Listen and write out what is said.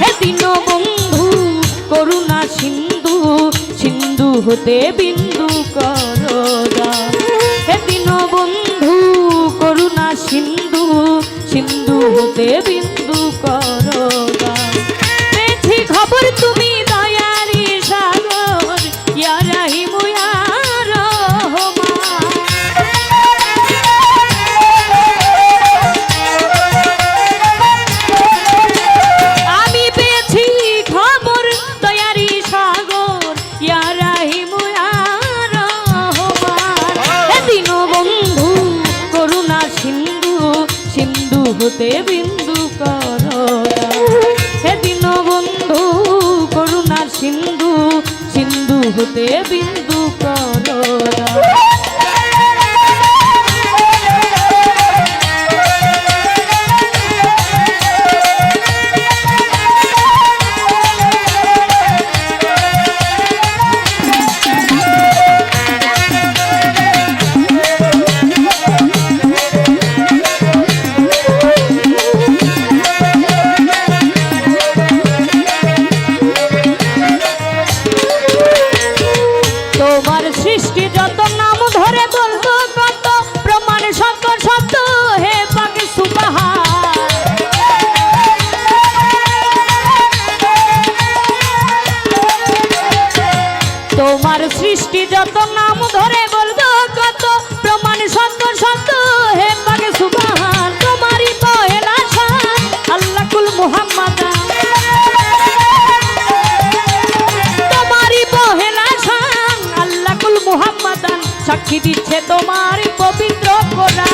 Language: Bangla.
হে দিন বন্ধু, করুণা সিন্ধু সিন্ধু হতে বিন্দু করদা হে দিন বন্ধু, করুণা সিন্ধু সিন্ধু হতে বিন্দু করদা হতে বিন্দু কর সেদিন বন্ধু করুণা সিন্ধু সিন্ধু হতে বিন্দু করদা সৃষ্টি যত, নাম ধরে বলতো কত, প্রমাণ শঙ্কর শব্দ হে পাখি সুবাহা তোমার সৃষ্টি যত, নাম ধরে বলতো কত, প্রমাণ মোহাম্মদান সাক্ষী দিচ্ছে তোমার পবিত্র কোরআন।